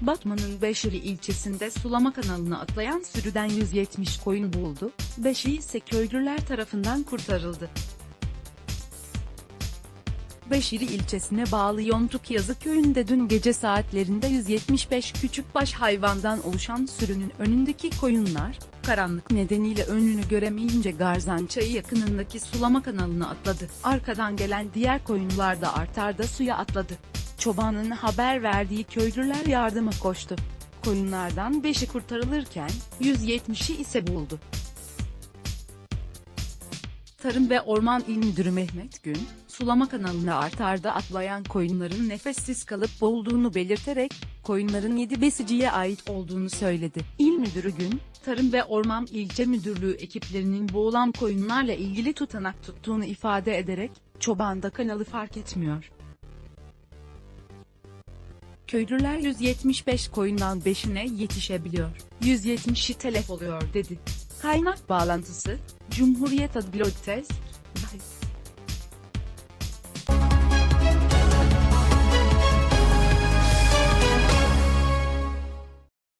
Batman'ın Beşiri ilçesinde sulama kanalına atlayan sürüden 170 koyun buldu, 5'i ise köylüler tarafından kurtarıldı. Beşiri ilçesine bağlı Yontuk Yazı köyünde dün gece saatlerinde 175 küçükbaş hayvandan oluşan sürünün önündeki koyunlar, karanlık nedeniyle önünü göremeyince Garzan Çayı yakınındaki sulama kanalına atladı. Arkadan gelen diğer koyunlar da artarda suya atladı. Çobanın haber verdiği köylüler yardıma koştu. Koyunlardan 5'i kurtarılırken, 170'i ise buldu. Tarım ve Orman İl Müdürü Mehmet Gün, sulama kanalına artarda atlayan koyunların nefessiz kalıp boğulduğunu belirterek, koyunların 7 besiciye ait olduğunu söyledi. İl Müdürü Gün, Tarım ve Orman İlçe Müdürlüğü ekiplerinin boğulan koyunlarla ilgili tutanak tuttuğunu ifade ederek, çoban da kanalı fark etmiyor. Köylüler 175 koyundan 5'ine yetişebiliyor. 170'i telef oluyor dedi. Kaynak bağlantısı, Cumhuriyet Adlı Test,